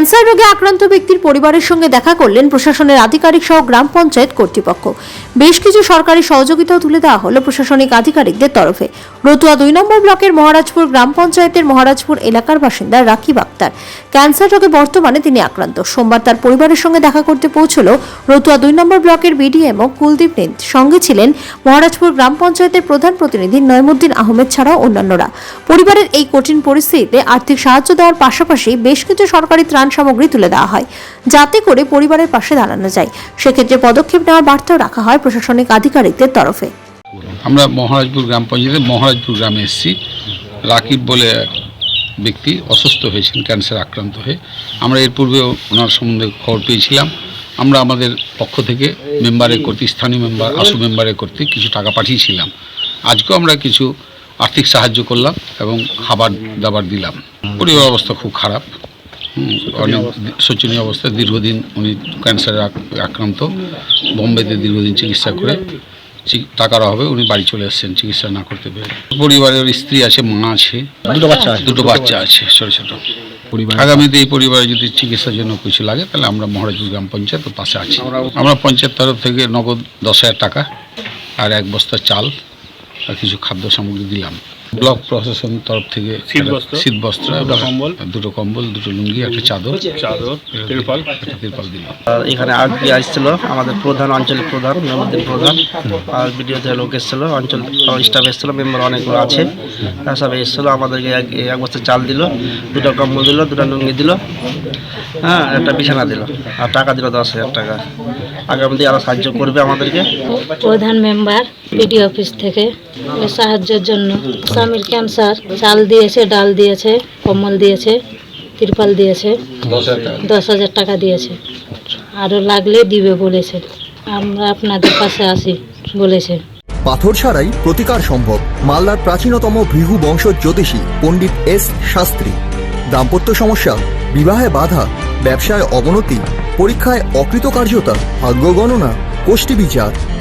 Cancer রোগে আক্রান্ত ব্যক্তির পরিবারের সঙ্গে দেখা করলেন প্রশাসনের আধিকারিক সহ গ্রাম পঞ্চায়েত কর্তৃপক্ষ। বেশ কিছু সরকারি সহযোগিতাও তুলে দেওয়া হলো প্রশাসনিক আধিকারিকদের তরফে। রতুয়া দুই নম্বর ব্লকের মহারাজপুর গ্রাম পঞ্চায়েতের মহারাজপুর এলাকার বাসিন্দা রাকিব আক্তার। ক্যান্সার রোগে বর্তমানে তিনি আক্রান্ত। সোমবার তার পরিবারের সঙ্গে দেখা করতে পৌঁছল রতুয়া দুই নম্বর ব্লকের বিডিএমও কুলদীপ নেন সঙ্গে ছিলেন মহারাজপুর গ্রাম পঞ্চায়েতের প্রধান প্রতিনিধি নয়মুদ্দিন আহমেদ ছাড়াও অন্যান্যরা। পরিবারের এই কঠিন পরিস্থিতিতে আর্থিক সাহায্য দেওয়ার পাশাপাশি বেশ কিছু সরকারি ত্রাণ সামগ্রী তুলে দেওয়া হয়, যাতে করে পরিবারের পাশে দাঁড়ানো যায়। সেক্ষেত্রে পদক্ষেপ নেওয়ার বার্তাও রাখা হয় প্রশাসনিক আধিকারিকদের তরফে। আমরা মহারাজপুর গ্রাম পঞ্চায়েতে মহারাজপুর গ্রামে এসেছি। রাকিব বলে ব্যক্তি অসুস্থ হয়েছেন, ক্যান্সার আক্রান্ত হয়ে। আমরা এর পূর্বে ওনার সম্বন্ধে খবর পেয়েছিলাম। আমরা আমাদের পক্ষ থেকে মেম্বারের কর্তৃক, স্থানীয় মেম্বার আশু মেম্বারের কর্তৃক কিছু টাকা পাঠিয়েছিলাম। আজকেও আমরা কিছু আর্থিক সাহায্য করলাম এবং খাবার দাবার দিলাম। পরিবার অবস্থা খুব খারাপ। অনেক শোচনীয় অবস্থায় দীর্ঘদিন উনি ক্যান্সারে আক্রান্ত। বোম্বেতে দীর্ঘদিন চিকিৎসা করে টাকার অভাবে উনি বাড়ি চলে এসেছেন চিকিৎসা না করতে পেরে। পরিবারের স্ত্রী আছে মা আছে। দুটো বাচ্চা আছে। দুটো বাচ্চা আছে ছোটো ছোটো। পরিবার আগামীতে এই পরিবারে যদি চিকিৎসার জন্য কিছু লাগে তাহলে আমরা মহারাজপুর গ্রাম পঞ্চায়েত পাশে আছি। আমরা পঞ্চায়েত তরফ থেকে নগদ দশ হাজার টাকা আর এক বস্তা চাল আর কিছু খাদ্য সামগ্রী দিলাম। ব্লক প্রশাসন তরফ থেকে শীত বস্ত্র দুটো কম্বল, দুটো কম্বল দুটো লুঙ্গি একটা চাদর। চাদর তিরপল। একটা তিরপাল দিলাম আর এখানে আরপি আসছিল আমাদের প্রধান আঞ্চলিক প্রধান মেমুদ্দিন প্রধান। আর ভিডিও থেকে লোক এসেছিল অঞ্চল স্টাফ এসেছিল মেম্বার অনেকগুলো আছে। তারা সব এসেছিল আমাদেরকে এক এক বস্তা চাল দিল দুটো কম্বল দিল দুটো লুঙ্গি দিল হ্যাঁ একটা বিছানা দিল। আর টাকা দিল দশ হাজার টাকা। আগামী দিন আরও সাহায্য করবে আমাদেরকে। প্রধান মেম্বার পিডি অফিস থেকে সাহায্যের জন্য। স্বামীর ক্যান্সার চাল দিয়েছে ডাল দিয়েছে কম্বল দিয়েছে তিরপাল দিয়েছে দশ হাজার টাকা। দিয়েছে। আরও লাগলে দিবে বলেছে। আমরা আপনাদের পাশে আসি বলেছে। পাথর ছাড়াই প্রতিকার সম্ভব। মালদার প্রাচীনতম ভৃহু বংশ জ্যোতিষী পণ্ডিত এস শাস্ত্রী। দাম্পত্য সমস্যা বিবাহে বাধা ব্যবসায় অবনতি পরীক্ষায় অকৃতকার্যতা ভাগ্য গণনা গোষ্ঠী বিচার